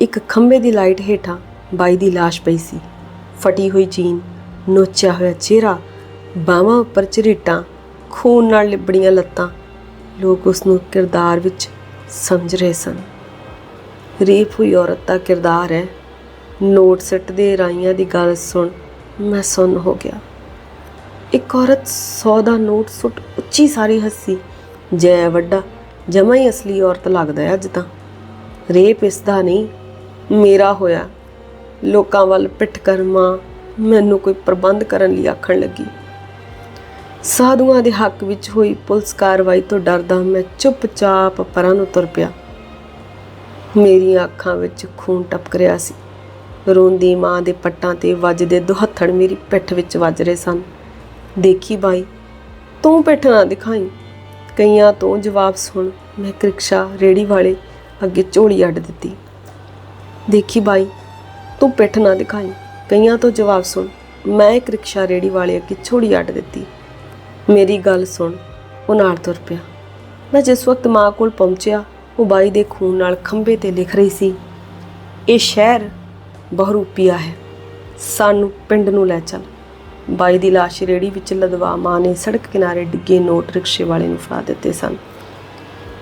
ਇੱਕ ਖੰਭੇ ਦੀ ਲਾਈਟ ਹੇਠਾਂ ਬਾਈ ਦੀ ਲਾਸ਼ ਪਈ ਸੀ। ਫਟੀ ਹੋਈ ਜੀਨ, ਨੋਚਿਆ ਹੋਇਆ ਚਿਹਰਾ, ਬਾਹਾਂ ਉੱਪਰ ਝਰੀਟਾਂ, ਖੂਨ ਨਾਲ ਲਿਬੜੀਆਂ ਲੱਤਾਂ, ਲੋਕ ਉਸ ਨੂੰ ਕਿਰਦਾਰ ਵਿੱਚ ਸਮਝ ਰਹੇ ਸਨ। ਰੇਪ ਹੋਈ ਔਰਤ ਦਾ ਕਿਰਦਾਰ ਹੈ। ਨੋਟ ਸਿੱਟ ਦੇ ਰਾਈਆਂ ਦੀ ਗੱਲ ਸੁਣ ਮੈਂ ਸੁੰਨ ਹੋ ਗਿਆ। ਇੱਕ ਔਰਤ 100 ਦਾ ਨੋਟ ਸੁੱਟ ਉੱਚੀ ਸਾਰੀ ਹੱਸੀ। ਜੈ ਵੱਡਾ, ਜਮਾ ਹੀ ਅਸਲੀ ਔਰਤ ਲੱਗਦਾ ਹੈ ਅੱਜ ਤਾਂ। ਰੇਪ ਇਸ ਦਾ ਨਹੀਂ ਮੇਰਾ ਹੋਇਆ। ਲੋਕਾਂ ਵੱਲ ਪਿੱਠ ਕਰ ਮਾਂ ਮੈਨੂੰ ਕੋਈ ਪ੍ਰਬੰਧ ਕਰਨ ਲਈ ਆਖਣ ਲੱਗੀ। ਸਾਧੂਆਂ ਦੇ ਹੱਕ ਵਿੱਚ ਹੋਈ ਪੁਲਿਸ ਕਾਰਵਾਈ ਤੋਂ ਡਰਦਾ ਮੈਂ ਚੁੱਪਚਾਪ ਪਰਾਂ ਨੂੰ ਤੁਰ ਪਿਆ। ਮੇਰੀਆਂ ਅੱਖਾਂ ਵਿੱਚ ਖੂਨ ਟਪਕ ਰਿਹਾ ਸੀ। ਰੋਂਦੀ ਮਾਂ ਦੇ ਪੱਟਾਂ ਤੇ ਵੱਜਦੇ ਦੁਹੱਥੜ ਮੇਰੀ ਪਿੱਠ ਵਿੱਚ ਵੱਜ ਰਹੇ ਸਨ। ਦੇਖੀ ਬਾਈ, ਤੂੰ ਪਿੱਠ ਨਾ ਦਿਖਾਈ। ਕਈਆਂ ਤੋਂ ਜਵਾਬ ਸੁਣ ਮੈਂ ਕ੍ਰਿਕਸ਼ਾ ਰਿਕਸ਼ਾ ਰੇੜੀ ਵਾਲੇ ਅੱਗੇ ਝੋਲੀ ਅੱਡ ਦਿੱਤੀ। ਦੇਖੀ ਬਾਈ, ਤੂੰ ਪਿੱਠ ਨਾ ਦਿਖਾਈ। ਕਈਆਂ ਤੋਂ ਜਵਾਬ ਸੁਣ, ਮੈਂ ਇੱਕ ਰਿਕਸ਼ਾ ਰੇੜੀ ਵਾਲੇ ਅੱਗੇ ਛੋੜੀ ਅੱਡ ਦਿੱਤੀ। ਮੇਰੀ ਗੱਲ ਸੁਣ ਉਹ ਨਾਲ ਤੁਰ ਪਿਆ। ਮੈਂ ਜਿਸ ਵਕਤ ਮਾਂ ਕੋਲ ਪਹੁੰਚਿਆ, ਉਹ ਬਾਈ ਦੇ ਖੂਨ ਨਾਲ ਖੰਭੇ ਤੇ ਲਿਖ ਰਹੀ ਸੀ, ਇਹ ਸ਼ਹਿਰ ਬਹਰੂਪੀਆ ਹੈ। ਸਾਨੂੰ ਪਿੰਡ ਨੂੰ ਲੈ ਚੱਲ। ਬਾਈ ਦੀ ਲਾਸ਼ ਰੇੜੀ ਵਿੱਚ ਲਦਵਾ ਮਾਂ ਨੇ ਸੜਕ ਕਿਨਾਰੇ ਡਿੱਗੇ ਨੋਟ ਰਿਕਸ਼ੇ ਵਾਲੇ ਨੂੰ ਫੜਾ ਦਿੱਤੇ ਸਨ।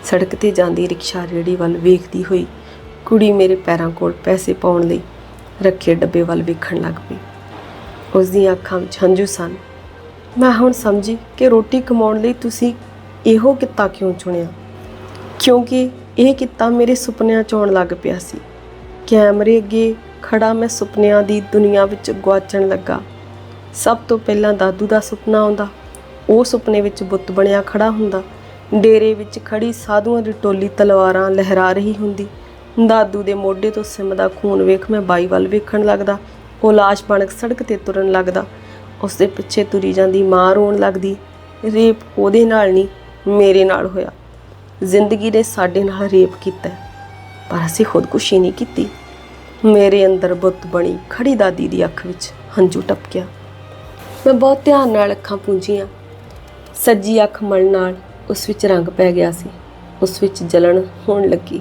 ਸੜਕ ਤੇ ਜਾਂਦੀ ਰਿਕਸ਼ਾ ਰੇੜੀ ਵੱਲ ਵੇਖਦੀ ਹੋਈ ਕੁੜੀ ਮੇਰੇ ਪੈਰਾਂ ਕੋਲ ਪੈਸੇ ਪਾਉਣ ਲਈ ਰੱਖੇ ਡੱਬੇ ਵੱਲ ਵੇਖਣ ਲੱਗ ਪਈ। ਉਸ ਦੀਆਂ ਅੱਖਾਂ ਵਿੱਚ ਹੰਝੂ ਸਨ। ਮੈਂ ਹੁਣ ਸਮਝੀ ਕਿ ਰੋਟੀ ਕਮਾਉਣ ਲਈ ਤੁਸੀਂ ਇਹੋ ਕਿੱਤਾ ਕਿਉਂ ਚੁਣਿਆ? ਕਿਉਂਕਿ ਇਹ ਕਿੱਤਾ ਮੇਰੇ ਸੁਪਨਿਆਂ 'ਚ ਆਉਣ ਲੱਗ ਪਿਆ ਸੀ। ਕੈਮਰੇ ਅੱਗੇ ਖੜਾ ਮੈਂ ਸੁਪਨਿਆਂ ਦੀ ਦੁਨੀਆ ਵਿੱਚ ਗੁਆਚਣ ਲੱਗਾ। ਸਭ ਤੋਂ ਪਹਿਲਾਂ ਦਾਦੂ ਦਾ ਸੁਪਨਾ ਆਉਂਦਾ। ਉਹ ਸੁਪਨੇ ਵਿੱਚ ਬੁੱਤ ਬਣਿਆ ਖੜਾ ਹੁੰਦਾ। ਡੇਰੇ ਵਿੱਚ ਖੜੀ ਸਾਧੂਆਂ ਦੀ ਟੋਲੀ ਤਲਵਾਰਾਂ ਲਹਿਰਾ ਰਹੀ ਹੁੰਦੀ। ਦਾਦੂ ਦੇ ਮੋਢੇ ਤੋਂ ਸਿਮਦਾ ਖੂਨ ਵੇਖ ਮੈਂ ਬਾਈ ਵੱਲ ਵੇਖਣ ਲੱਗਦਾ। ਉਹ ਲਾਸ਼ ਬਣਕ ਸੜਕ ਤੇ ਤੁਰਨ ਲੱਗਦਾ। ਉਸ ਦੇ ਪਿੱਛੇ ਤੁਰੀ ਜਾਂਦੀ ਮਾਂ ਰੋਣ ਲੱਗਦੀ। ਰੇਪ ਉਹਦੇ ਨਾਲ ਨਹੀਂ, ਮੇਰੇ ਨਾਲ ਹੋਇਆ। ਜ਼ਿੰਦਗੀ ਨੇ ਸਾਡੇ ਨਾਲ ਰੇਪ ਕੀਤਾ ਪਰ ਅਸੀਂ ਖੁਦਕੁਸ਼ੀ ਨਹੀਂ ਕੀਤੀ। ਮੇਰੇ ਅੰਦਰ ਬੁੱਤ ਬਣੀ ਖੜੀ ਦਾਦੀ ਦੀ ਅੱਖ ਵਿੱਚ ਹੰਝੂ ਟਪਕਿਆ। ਮੈਂ ਬਹੁਤ ਧਿਆਨ ਨਾਲ ਅੱਖਾਂ ਪੂੰਝੀਆਂ। ਸੱਜੀ ਅੱਖ ਮਲ ਨਾਲ ਉਸ ਵਿੱਚ ਰੰਗ ਪੈ ਗਿਆ ਸੀ। ਉਸ ਵਿੱਚ ਜਲਣ ਹੋਣ ਲੱਗੀ।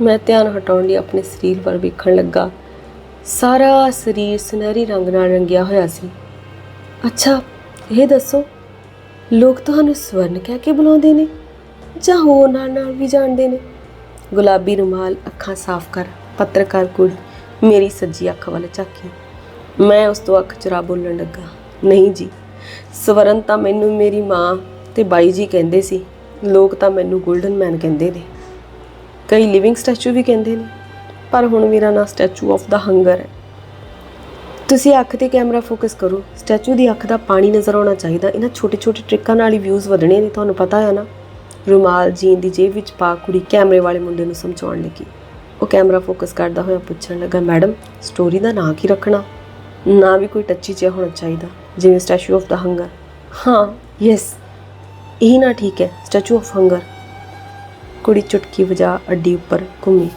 ਮੈਂ ਧਿਆਨ ਹਟਾਉਣ ਲਈ ਆਪਣੇ ਸਰੀਰ ਵੱਲ ਵੇਖਣ ਲੱਗਾ। ਸਾਰਾ ਸਰੀਰ ਸੁਨਹਿਰੀ ਰੰਗ ਨਾਲ ਰੰਗਿਆ ਹੋਇਆ ਸੀ। ਅੱਛਾ, ਇਹ ਦੱਸੋ, ਲੋਕ ਤੁਹਾਨੂੰ ਸਵਰਨ ਕਹਿ ਕੇ ਬੁਲਾਉਂਦੇ ਨੇ ਜਾਂ ਹੋਰ ਨਾਲ ਨਾਲ ਵੀ ਜਾਣਦੇ ਨੇ? ਗੁਲਾਬੀ ਰੁਮਾਲ, ਅੱਖਾਂ ਸਾਫ਼ ਕਰ, ਪੱਤਰਕਾਰ ਕੁੜੀ, ਮੇਰੀ ਸੱਜੀ ਅੱਖ ਵੱਲ ਝਾਕੀ। ਮੈਂ ਉਸ ਤੋਂ ਅੱਖ ਚੁਰਾ ਬੋਲਣ ਲੱਗਾ, ਨਹੀਂ ਜੀ, ਸਵਰਨ ਤਾਂ ਮੈਨੂੰ ਮੇਰੀ ਮਾਂ ਤੇ ਬਾਈ ਜੀ ਕਹਿੰਦੇ ਸੀ, ਲੋਕ ਤਾਂ ਮੈਨੂੰ 골ਡਨ ਮੈਨ ਕਹਿੰਦੇ ਨੇ। ਕਈ ਲਿਵਿੰਗ ਸਟੈਚੂ ਵੀ ਕਹਿੰਦੇ ਨੇ, ਪਰ ਹੁਣ ਮੇਰਾ ਨਾਂ ਸਟੈਚੂ ਆਫ ਦਾ ਹੰਗਰ ਹੈ। ਤੁਸੀਂ ਅੱਖ ਤੇ ਕੈਮਰਾ ਫੋਕਸ ਕਰੋ ਸਟੈਚੂ ਦੀ ਅੱਖ ਦਾ ਪਾਣੀ ਨਜ਼ਰ ਆਉਣਾ ਚਾਹੀਦਾ, ਇਹਨਾਂ ਛੋਟੇ ਛੋਟੇ ਟ੍ਰਿਕਾਂ ਨਾਲ ਹੀ ਵਿਊਜ਼ ਵਧਣੇ ਨੇ, ਤੁਹਾਨੂੰ ਪਤਾ ਹੈ ਨਾ? ਰੁਮਾਲ, ਜੀਨ ਦੀ ਜੇਬ ਵਿੱਚ ਪਾ, ਕੁੜੀ ਕੈਮਰੇ ਵਾਲੇ ਮੁੰਡੇ ਨੂੰ ਸਮਝਾਉਣ ਲੱਗੀ। ਉਹ ਕੈਮਰਾ ਫੋਕਸ ਕਰਦਾ ਹੋਇਆ ਪੁੱਛਣ ਲੱਗਾ, ਮੈਡਮ ਸਟੋਰੀ ਦਾ ਨਾਂ ਕੀ ਰੱਖਣਾ? ਨਾ ਵੀ ਕੋਈ ਟੱਚੀ ਜਿਹਾ ਹੋਣਾ ਚਾਹੀਦਾ, ਜਿਵੇਂ ਸਟੈਚੂ ਆਫ ਦਾ ਹੰਗਰ ਹਾਂ ਯੈਸ ਇਹ ਨਾ ਠੀਕ ਹੈ ਸਟੈਚੂ ਆਫ ਹੰਗਰ ਕੁੜੀ ਚੁਟਕੀ ਵਜਾ ਅੱਡੀ ਉੱਪਰ ਘੁੰਮੀ।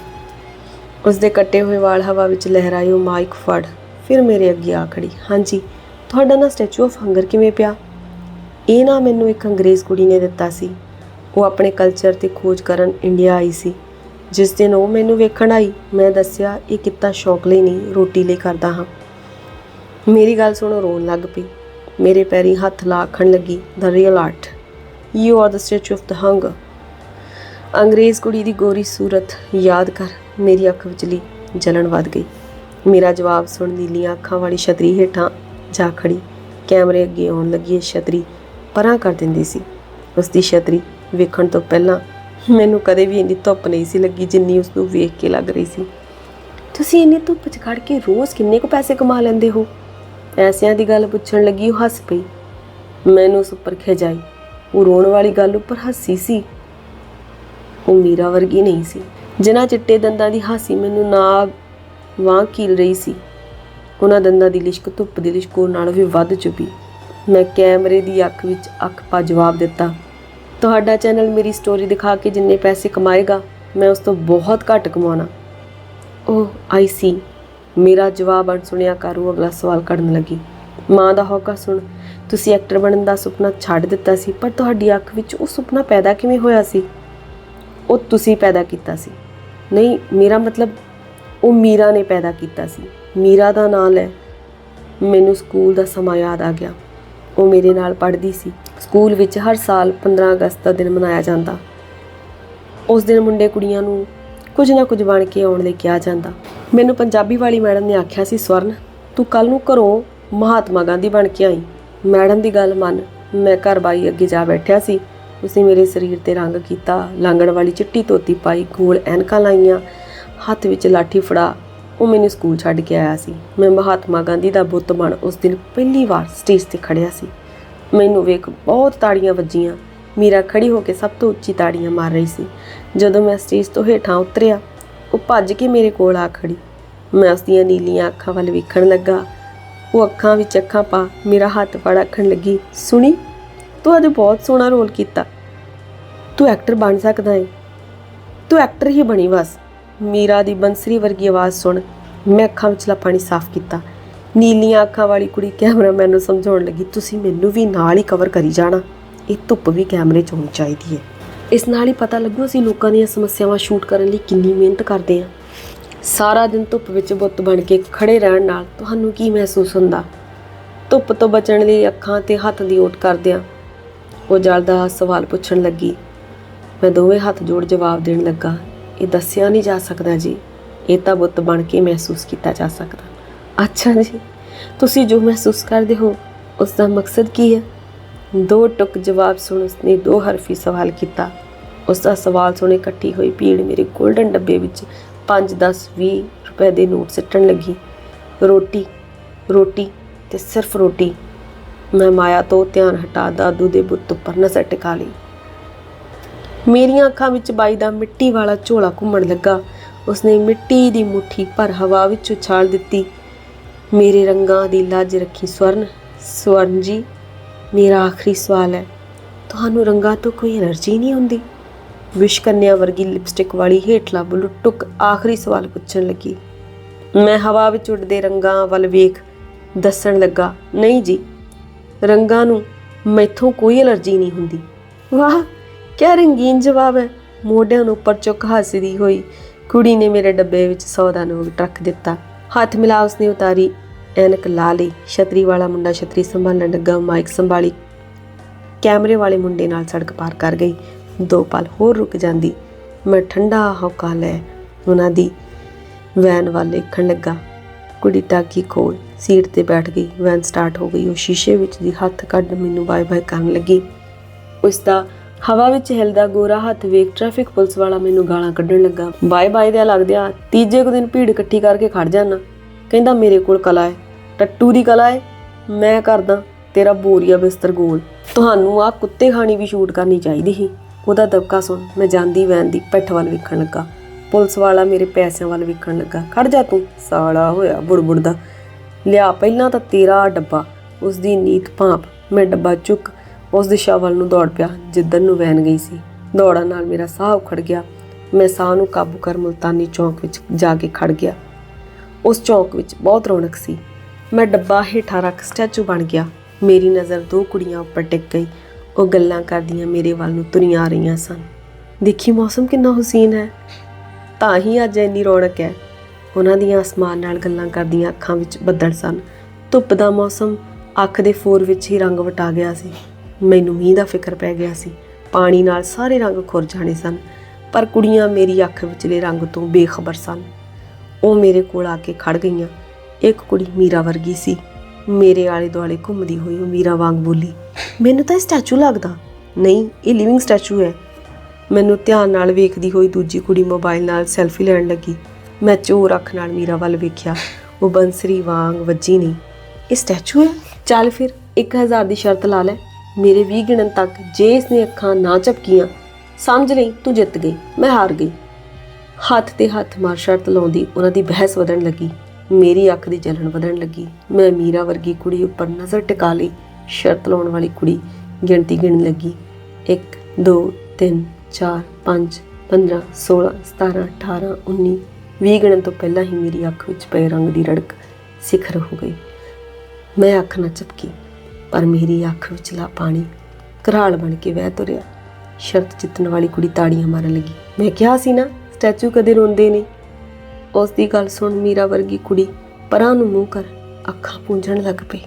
ਉਸ ਦੇ ਕੱਟੇ ਹੋਏ ਵਾਲ ਹਵਾ ਵਿੱਚ ਲਹਿਰਾਏ ਉਹ ਮਾਈਕ ਫੜ, ਫਿਰ ਮੇਰੇ ਅੱਗੇ ਆ ਖੜੀ। ਹਾਂਜੀ, ਤੁਹਾਡਾ ਨਾ ਸਟੈਚੂ ਆਫ ਹੰਗਰ ਕਿਵੇਂ ਪਿਆ? ਇਹ ਨਾ ਮੈਨੂੰ ਇੱਕ ਅੰਗਰੇਜ਼ ਕੁੜੀ ਨੇ ਦਿੱਤਾ ਸੀ। ਉਹ ਆਪਣੇ ਕਲਚਰ ਤੇ ਖੋਜ ਕਰਨ ਇੰਡੀਆ ਆਈ ਸੀ। ਜਿਸ ਦਿਨ ਉਹ ਮੈਨੂੰ ਵੇਖਣ ਆਈ, ਮੈਂ ਦੱਸਿਆ, ਇਹ ਕਿੱਤਾ ਸ਼ੌਕ ਲਈ ਨਹੀਂ, ਰੋਟੀ ਲਈ ਕਰਦਾ ਹਾਂ। ਮੇਰੀ ਗੱਲ ਸੁਣੋ, ਰੋਣ ਲੱਗ ਪਈ। ਮੇਰੇ ਪੈਰੀ ਹੱਥ ਲਾ ਆਖਣ ਲੱਗੀ the real art you are the statue of the hunger ਅੰਗਰੇਜ਼ ਕੁੜੀ ਦੀ ਗੋਰੀ ਸੂਰਤ ਯਾਦ ਕਰ, ਮੇਰੀ ਅੱਖ ਵਿਚਲੀ ਜਲਣ ਵੱਧ ਗਈ। ਮੇਰਾ ਜਵਾਬ ਸੁਣ ਨੀਲੀਆਂ ਅੱਖਾਂ ਵਾਲੀ ਛਤਰੀ ਹੇਠਾਂ ਜਾ ਖੜੀ, ਕੈਮਰੇ ਅੱਗੇ ਆਉਣ ਲੱਗੀ ਇਹ ਛਤਰੀ ਪਰਾਂ ਕਰ ਦਿੰਦੀ ਸੀ। ਉਸ ਦੀ ਛਤਰੀ ਵੇਖਣ ਤੋਂ ਪਹਿਲਾਂ ਮੈਨੂੰ ਕਦੇ ਵੀ ਇੰਨੀ ਧੁੱਪ ਨਹੀਂ ਸੀ ਲੱਗੀ ਜਿੰਨੀ ਉਸ ਨੂੰ ਵੇਖ ਕੇ ਲੱਗ ਰਹੀ ਸੀ। ਤੁਸੀਂ ਇੰਨੀ ਧੁੱਪ 'ਚ ਖੜ ਕੇ ਰੋਜ਼ ਕਿੰਨੇ ਕੁ ਪੈਸੇ ਕਮਾ ਲੈਂਦੇ ਹੋ? ਪੈਸਿਆਂ ਦੀ ਗੱਲ ਪੁੱਛਣ ਲੱਗੀ, ਉਹ ਹੱਸ ਪਈ। ਮੈਨੂੰ ਉਸ ਉੱਪਰ ਖਿਜਾਈ। ਉਹ ਰੋਣ ਵਾਲੀ ਗੱਲ ਉੱਪਰ ਹੱਸੀ ਸੀ। ਉਹ ਮੀਰਾ ਵਰਗੀ ਨਹੀਂ ਸੀ। ਜਿਨ੍ਹਾਂ ਚਿੱਟੇ ਦੰਦਾਂ ਦੀ ਹਾਸੀ ਮੈਨੂੰ ਨਾਗ ਵਾਂ ਕੀਲ ਰਹੀ ਸੀ, ਉਹਨਾਂ ਦੰਦਾਂ ਦੀ ਲਿਸ਼ਕ ਧੁੱਪ ਦੀ ਲਿਸ਼ਕੋਂ ਨਾਲ ਵੀ ਵੱਧ ਚੁੱਕੀ ਮੈਂ ਕੈਮਰੇ ਦੀ ਅੱਖ ਵਿੱਚ ਅੱਖ ਪਾ ਜਵਾਬ ਦਿੱਤਾ, ਤੁਹਾਡਾ ਚੈਨਲ ਮੇਰੀ ਸਟੋਰੀ ਦਿਖਾ ਕੇ ਜਿੰਨੇ ਪੈਸੇ ਕਮਾਏਗਾ, ਮੈਂ ਉਸ ਤੋਂ ਬਹੁਤ ਘੱਟ ਕਮਾਉਣਾ। ਓਹ, ਆਈ ਸੀ। ਮੇਰਾ ਜਵਾਬ ਅਣਸੁਣਿਆ ਕਰ ਉਹ ਅਗਲਾ ਸਵਾਲ ਕਰਨ ਲੱਗੀ। ਮਾਂ ਦਾ ਹੋਕਾ ਸੁਣ, ਤੁਸੀਂ ਐਕਟਰ ਬਣਨ ਦਾ ਸੁਪਨਾ ਛੱਡ ਦਿੱਤਾ ਸੀ, ਪਰ ਤੁਹਾਡੀ ਅੱਖ ਵਿੱਚ ਉਹ ਸੁਪਨਾ ਪੈਦਾ ਕਿਵੇਂ ਹੋਇਆ ਸੀ? ਉਹ ਤੁਸੀਂ ਪੈਦਾ ਕੀਤਾ ਸੀ। ਨਹੀਂ, ਮੇਰਾ ਮਤਲਬ ਉਹ ਮੀਰਾ ਨੇ ਪੈਦਾ ਕੀਤਾ ਸੀ। ਮੀਰਾ ਦਾ ਨਾਂ ਹੈ। ਮੈਨੂੰ ਸਕੂਲ ਦਾ ਸਮਾਂ ਯਾਦ ਆ ਗਿਆ। ਉਹ ਮੇਰੇ ਨਾਲ ਪੜ੍ਹਦੀ ਸੀ। ਸਕੂਲ ਵਿੱਚ ਹਰ ਸਾਲ 15 ਅਗਸਤ ਦਾ ਦਿਨ ਮਨਾਇਆ ਜਾਂਦਾ। ਉਸ ਦਿਨ ਮੁੰਡੇ ਕੁੜੀਆਂ ਨੂੰ ਕੁਝ ਨਾ ਕੁਝ ਬਣ ਕੇ ਆਉਣ ਲਈ ਕਿਹਾ ਜਾਂਦਾ। ਮੈਨੂੰ ਪੰਜਾਬੀ ਵਾਲੀ ਮੈਡਮ ਨੇ ਆਖਿਆ ਸੀ, ਸਵਰਨ, ਤੂੰ ਕੱਲ ਨੂੰ ਘਰੋਂ ਮਹਾਤਮਾ ਗਾਂਧੀ ਬਣ ਕੇ ਆਈ। ਮੈਡਮ ਦੀ ਗੱਲ ਮੰਨ, ਮੈਂ ਘਰ ਬਾਈ ਅੱਗੇ ਜਾ ਬੈਠਿਆ ਸੀ। ਉਸਨੇ ਮੇਰੇ ਸਰੀਰ ਤੇ ਰੰਗ ਕੀਤਾ ਲਾਂਗੜ ਵਾਲੀ ਚਿੱਟੀ ਧੋਤੀ ਪਾਈ, ਗੋਲ ਐਨਕਾਂ ਲਾਈਆਂ, ਹੱਥ ਵਿੱਚ ਲਾਠੀ ਫੜਾ, ਉਹ ਮੈਨੂੰ ਸਕੂਲ ਛੱਡ ਕੇ ਆਇਆ ਸੀ। ਮੈਂ ਮਹਾਤਮਾ ਗਾਂਧੀ ਦਾ ਬੁੱਤ ਬਣ ਉਸ ਦਿਨ ਪਹਿਲੀ ਵਾਰ ਸਟੇਜ ਤੇ ਖੜਿਆ ਸੀ। ਮੈਨੂੰ ਵੇਖ ਬਹੁਤ ਤਾੜੀਆਂ ਵੱਜੀਆਂ। ਮੀਰਾ ਖੜੀ ਹੋ ਕੇ ਸਭ ਤੋਂ ਉੱਚੀ ਤਾੜੀਆਂ ਮਾਰ ਰਹੀ ਸੀ। ਜਦੋਂ ਮੈਂ ਸਟੇਜ ਤੋਂ ਹੇਠਾਂ ਉਤਰਿਆ, ਉਹ ਭੱਜ ਕੇ ਮੇਰੇ ਕੋਲ ਆ ਖੜੀ। ਮੈਂ ਉਸ ਦੀਆਂ ਨੀਲੀਆਂ ਅੱਖਾਂ ਵੱਲ ਵੇਖਣ ਲੱਗਾ। ਉਹ ਅੱਖਾਂ ਵਿੱਚ ਅੱਖਾਂ ਪਾ, ਮੇਰਾ ਹੱਥ ਫੜ ਆਖਣ ਲੱਗੀ, ਸੁਣੀ? ਤੂੰ ਅੱਜ ਬਹੁਤ ਸੋਹਣਾ ਰੋਲ ਕੀਤਾ। ਤੂੰ ਐਕਟਰ ਬਣ ਸਕਦਾ ਹੈ ਤੂੰ ਐਕਟਰ ਹੀ ਬਣੀ ਬਸ ਮੀਰਾ ਦੀ ਬੰਸਰੀ ਵਰਗੀ ਆਵਾਜ਼ ਸੁਣ ਮੈਂ ਅੱਖਾਂ ਵਿਚਲਾ ਪਾਣੀ ਸਾਫ਼ ਕੀਤਾ। ਨੀਲੀਆਂ ਅੱਖਾਂ ਵਾਲੀ ਕੁੜੀ ਕੈਮਰਾਮੈਨ ਨੂੰ ਸਮਝਾਉਣ ਲੱਗੀ, ਤੁਸੀਂ ਮੈਨੂੰ ਵੀ ਨਾਲ ਹੀ ਕਵਰ ਕਰੀ ਜਾਣਾ। ਇਹ ਧੁੱਪ ਵੀ ਕੈਮਰੇ 'ਚ ਹੋਣੀ ਚਾਹੀਦੀ ਹੈ ਇਸ ਨਾਲ ਹੀ ਪਤਾ ਲੱਗੂ ਅਸੀਂ ਲੋਕਾਂ ਦੀਆਂ ਸਮੱਸਿਆਵਾਂ ਸ਼ੂਟ ਕਰਨ ਲਈ ਕਿੰਨੀ ਮਿਹਨਤ ਕਰਦੇ ਹਾਂ ਸਾਰਾ ਦਿਨ ਧੁੱਪ ਵਿੱਚ ਬੁੱਤ ਬਣ ਕੇ ਖੜੇ ਰਹਿਣ ਨਾਲ ਤੁਹਾਨੂੰ ਕੀ ਮਹਿਸੂਸ ਹੁੰਦਾ? ਧੁੱਪ ਤੋਂ ਬਚਣ ਲਈ ਅੱਖਾਂ ਤੇ ਹੱਥ ਦੀ ਓਟ ਕਰਦਿਆਂ ਉਹ ਜਲਦਾ ਸਵਾਲ ਪੁੱਛਣ ਲੱਗੀ। ਮੈਂ ਦੋਵੇਂ ਹੱਥ ਜੋੜ ਜਵਾਬ ਦੇਣ ਲੱਗਾ, ਇਹ ਦੱਸਿਆ ਨਹੀਂ ਜਾ ਸਕਦਾ ਜੀ। ਇਹ ਤਾਂ ਬੁੱਤ ਬਣ ਕੇ ਮਹਿਸੂਸ ਕੀਤਾ ਜਾ ਸਕਦਾ। ਅੱਛਾ ਜੀ, ਤੁਸੀਂ ਜੋ ਮਹਿਸੂਸ ਕਰਦੇ ਹੋ, ਉਸ ਦਾ ਮਕਸਦ ਕੀ ਹੈ? ਦੋ ਟੁਕ ਜਵਾਬ ਸੁਣ ਉਸਨੇ ਦੋ ਹਰਫੀ ਸਵਾਲ ਕੀਤਾ। ਉਸ ਦਾ ਸਵਾਲ ਸੁਣੇ ਇਕੱਠੀ ਹੋਈ ਭੀੜ ਮੇਰੇ 골ਡਨ ਡੱਬੇ ਵਿੱਚ 5 10 20 ਰੁਪਏ ਦੇ ਨੋਟ ਸਿੱਟਣ ਲੱਗੀ। ਰੋਟੀ ਰੋਟੀ ਤੇ ਸਿਰਫ ਰੋਟੀ। ਮੈਂ ਮਾਇਆ ਤੋਂ ਧਿਆਨ ਹਟਾ ਦਾਦੂ ਦੇ ਬੁੱਤ ਉੱਪਰ ਨਜ਼ਰ ਟਿਕਾ ਲਈ। ਮੇਰੀਆਂ ਅੱਖਾਂ ਵਿੱਚ ਬਾਈ ਦਾ ਮਿੱਟੀ ਵਾਲਾ ਝੋਲਾ ਘੁੰਮਣ ਲੱਗਾ। ਉਸਨੇ ਮਿੱਟੀ ਦੀ ਮੁੱਠੀ ਭਰ ਹਵਾ ਵਿੱਚ ਉਛਾਲ ਦਿੱਤੀ। ਮੇਰੇ ਰੰਗਾਂ ਦੀ ਲੱਜ ਰੱਖੀ ਸਵਰਨ ਸਵਰਨ ਜੀ, ਮੇਰਾ ਆਖਰੀ ਸਵਾਲ ਹੈ, ਤੁਹਾਨੂੰ ਰੰਗਾਂ ਤੋਂ ਕੋਈ ਐਲਰਜੀ ਨਹੀਂ ਹੁੰਦੀ ਵਿਸ਼ਕਨਿਆ ਵਰਗੀ ਲਿਪਸਟਿਕ ਵਾਲੀ ਹੇਠਲਾ ਬੁੱਲ ਟੁਕ ਆਖਰੀ ਸਵਾਲ ਪੁੱਛਣ ਲੱਗੀ। ਮੈਂ ਹਵਾ ਵਿੱਚ ਉੱਡਦੇ ਰੰਗਾਂ ਵੱਲ ਵੇਖ ਦੱਸਣ ਲੱਗਾ, ਨਹੀਂ ਜੀ, ਰੰਗਾਂ ਨੂੰ ਮੈਥੋਂ ਕੋਈ ਐਲਰਜੀ ਨਹੀਂ ਹੁੰਦੀ। ਵਾਹ ਕਿਆ ਰੰਗੀਨ ਜਵਾਬ ਹੈ? ਮੋਢਿਆਂ ਨੂੰ ਉੱਪਰ ਚੁੱਕ ਹੱਸਦੀ ਹੋਈ ਕੁੜੀ ਨੇ ਮੇਰੇ ਡੱਬੇ ਵਿੱਚ 100 ਦਾ ਨੋਟ ਰੱਖ ਦਿੱਤਾ। ਹੱਥ ਮਿਲਾ ਉਸਨੇ ਉਤਾਰੀ, ਐਨਕ ਲਾ ਲਈ। ਛਤਰੀ ਵਾਲਾ ਮੁੰਡਾ ਛਤਰੀ ਸੰਭਾਲਣ ਲੱਗਾ, ਮਾਈਕ ਸੰਭਾਲੀ। ਕੈਮਰੇ ਵਾਲੇ ਮੁੰਡੇ ਨਾਲ ਸੜਕ ਪਾਰ ਕਰ ਗਈ। ਦੋ ਪਲ ਹੋਰ ਰੁਕ ਜਾਂਦੀ। ਮੈਂ ਠੰਡਾ ਹੌਕਾ ਲੈ ਉਹਨਾਂ ਦੀ ਵੈਨ ਵੱਲ ਦੇਖਣ ਲੱਗਾ। ਕੁੜੀ ਟਾਕੀ ਕੋਲ ਸੀਟ ਤੇ ਬੈਠ ਗਈ। ਵੈਨ ਸਟਾਰਟ ਹੋ ਗਈ। ਉਹ ਸ਼ੀਸ਼ੇ ਵਿੱਚ ਦੀ ਹੱਥ ਕੱਢ ਮੈਨੂੰ ਬਾਏ ਬਾਏ ਕਰਨ ਲੱਗੀ। ਉਸ ਦਾ ਹਵਾ ਵਿੱਚ ਹਿਲਦਾ ਗੋਰਾ ਹੱਥ ਵੇਖ ਟ੍ਰੈਫਿਕ ਪੁਲਿਸ ਵਾਲਾ ਮੈਨੂੰ ਗਾਲਾਂ ਕੱਢਣ ਲੱਗਾ। ਬਾਏ ਬਾਏ ਦੇ ਲੱਗਦਿਆ ਤੀਜੇ ਕੁ ਦਿਨ ਭੀੜ ਇਕੱਠੀ ਕਰਕੇ ਖੜ ਜਾਣਾ ਕਹਿੰਦਾ, ਮੇਰੇ ਕੋਲ ਕਲਾ ਹੈ, ਟੱਟੂ ਦੀ ਕਲਾ ਹੈ, ਮੈਂ ਕਰਦਾ ਤੇਰਾ ਬੋਰੀਆ ਬਿਸਤਰ ਗੋਲ। ਤੁਹਾਨੂੰ ਆ ਕੁੱਤੇ ਖਾਣੀ ਵੀ ਸ਼ੂਟ ਕਰਨੀ ਚਾਹੀਦੀ ਸੀ। ਉਹਦਾ ਦਬਕਾ ਸੁਣ, ਮੈਂ ਜਾਂਦੀ ਵੈਨ ਦੀ ਪਿੱਠ ਵੱਲ ਵੇਖਣ ਲੱਗਾ। ਪੁਲਿਸ ਵਾਲਾ ਮੇਰੇ ਪੈਸਿਆਂ ਵੱਲ ਵੇਖਣ ਲੱਗਾ। ਖੜ ਜਾ ਤੂੰ, ਸਾਲਾ ਹੋਇਆ ਬੁੜਬੁੜ ਦਾ। ਲਿਆ ਪਹਿਲਾਂ ਤਾਂ ਤੇਰਾ ਡੱਬਾ ਉਸ ਦੀ ਨੀਤ ਭਾਂਪ, ਮੈਂ ਡੱਬਾ ਚੁੱਕ ਉਸ ਦਿਸ਼ਾ ਵੱਲ ਨੂੰ ਦੌੜ ਪਿਆ ਜਿੱਧਰ ਨੂੰ ਵਹਿਣ ਗਈ ਸੀ। ਦੌੜਨ ਨਾਲ ਮੇਰਾ ਸਾਹ ਉਖੜ ਗਿਆ। ਮੈਂ ਸਾਹ ਨੂੰ ਕਾਬੂ ਕਰ ਮੁਲਤਾਨੀ ਚੌਂਕ ਵਿੱਚ ਜਾ ਕੇ ਖੜ ਗਿਆ। ਉਸ ਚੌਂਕ ਵਿੱਚ ਬਹੁਤ ਰੌਣਕ ਸੀ। ਮੈਂ ਡੱਬਾ ਹੇਠਾਂ ਰੱਖ ਸਟੈਚੂ ਬਣ ਗਿਆ। ਮੇਰੀ ਨਜ਼ਰ ਦੋ ਕੁੜੀਆਂ ਉੱਪਰ ਟਿਕ ਗਈ। ਉਹ ਗੱਲਾਂ ਕਰਦੀਆਂ ਮੇਰੇ ਵੱਲ ਨੂੰ ਤੁਰੀਆਂ ਆ ਰਹੀਆਂ ਸਨ। ਦੇਖੀ ਮੌਸਮ ਕਿੰਨਾ ਹੁਸੀਨ ਹੈ। ਤਾਂ ਹੀ ਅੱਜ ਇੰਨੀ ਰੌਣਕ ਹੈ। ਉਹਨਾਂ ਦੀਆਂ ਅਸਮਾਨ ਨਾਲ ਗੱਲਾਂ ਕਰਦੀਆਂ ਅੱਖਾਂ ਵਿੱਚ ਬੱਦਲ ਸਨ। ਧੁੱਪ ਦਾ ਮੌਸਮ ਅੱਖ ਦੇ ਫੋਰ ਵਿੱਚ ਹੀ ਰੰਗ ਵਟਾ ਗਿਆ ਸੀ। ਮੈਨੂੰ ਮੀਂਹ ਦਾ ਫਿਕਰ ਪੈ ਗਿਆ ਸੀ। ਪਾਣੀ ਨਾਲ ਸਾਰੇ ਰੰਗ ਖੁਰ ਜਾਣੇ ਸਨ, ਪਰ ਕੁੜੀਆਂ ਮੇਰੀ ਅੱਖ ਵਿਚਲੇ ਰੰਗ ਤੋਂ ਬੇਖਬਰ ਸਨ। ਉਹ ਮੇਰੇ ਕੋਲ ਆ ਕੇ ਖੜ ਗਈਆਂ। ਇੱਕ ਕੁੜੀ ਮੀਰਾ ਵਰਗੀ ਸੀ। ਮੇਰੇ ਆਲੇ ਦੁਆਲੇ ਘੁੰਮਦੀ ਹੋਈ ਉਹ ਮੀਰਾ ਵਾਂਗ ਬੋਲੀ, ਮੈਨੂੰ ਤਾਂ ਇਹ ਸਟੈਚੂ ਲੱਗਦਾ। ਨਹੀਂ, ਇਹ ਲਿਵਿੰਗ ਸਟੈਚੂ ਹੈ। ਮੈਨੂੰ ਧਿਆਨ ਨਾਲ ਵੇਖਦੀ ਹੋਈ ਦੂਜੀ ਕੁੜੀ ਮੋਬਾਈਲ ਨਾਲ ਸੈਲਫੀ ਲੈਣ ਲੱਗੀ। ਮੈਂ ਚੋਰ ਅੱਖ ਨਾਲ ਮੀਰਾ ਵੱਲ ਵੇਖਿਆ। ਉਹ ਬੰਸਰੀ ਵਾਂਗ ਵੱਜੀ ਨਹੀਂ। ਇਹ ਸਟੈਚੂ ਹੈ? ਚੱਲ ਫਿਰ 1000 ਦੀ ਸ਼ਰਤ ਲਾ ਲੈ। ਮੇਰੇ 20 ਗਿਣਨ ਤੱਕ ਜੇ ਇਸਨੇ ਅੱਖਾਂ ਨਾ ਝਪਕੀਆਂ, ਸਮਝ ਲਈ ਤੂੰ ਜਿੱਤ ਗਈ, ਮੈਂ ਹਾਰ ਗਈ। ਹੱਥ ਤੇ ਹੱਥ ਮਾਰ ਸ਼ਰਤ ਲਾਉਂਦੀ ਉਹਨਾਂ ਦੀ ਬਹਿਸ ਵਧਣ ਲੱਗੀ। ਮੇਰੀ ਅੱਖ ਦੀ ਜਲਣ ਵਧਣ ਲੱਗੀ। ਮੈਂ ਮੀਰਾ ਵਰਗੀ ਕੁੜੀ ਉੱਪਰ ਨਜ਼ਰ ਟਿਕਾ ਲਈ। ਸ਼ਰਤ ਲਾਉਣ ਵਾਲੀ ਕੁੜੀ ਗਿਣਤੀ ਗਿਣਨ ਲੱਗੀ। 1 2 3 4 5 15 16 17 18 19 20 ਗਿਣਨ ਤੋਂ ਪਹਿਲਾਂ ਹੀ ਮੇਰੀ ਅੱਖ ਵਿੱਚ ਪਏ ਰੰਗ ਦੀ ਰੜਕ ਸਿਖਰ ਹੋ ਗਈ। ਮੈਂ ਅੱਖ ਨਾ ਝਪਕੀ। ਪਰ ਮੇਰੀ ਅੱਖ ਵਿਚਲਾ ਪਾਣੀ ਘਰਾਲ ਬਣ ਕੇ ਵਹਿ ਤੁਰਿਆ। ਸ਼ਰਤ ਜਿੱਤਣ ਵਾਲੀ ਕੁੜੀ ਤਾੜੀਆਂ ਮਾਰਨ ਲੱਗੀ। ਮੈਂ ਕਿਹਾ ਸੀ ਨਾ, ਸਟੈਚੂ ਕਦੇ ਰੋਂਦੇ ਨਹੀਂ। ਉਸ ਦੀ ਗੱਲ ਸੁਣ ਮੀਰਾ ਵਰਗੀ ਕੁੜੀ ਪਰਾਂ ਨੂੰ ਮੂੰਹ ਕਰ ਅੱਖਾਂ ਪੂੰਝਣ ਲੱਗ ਪਈ।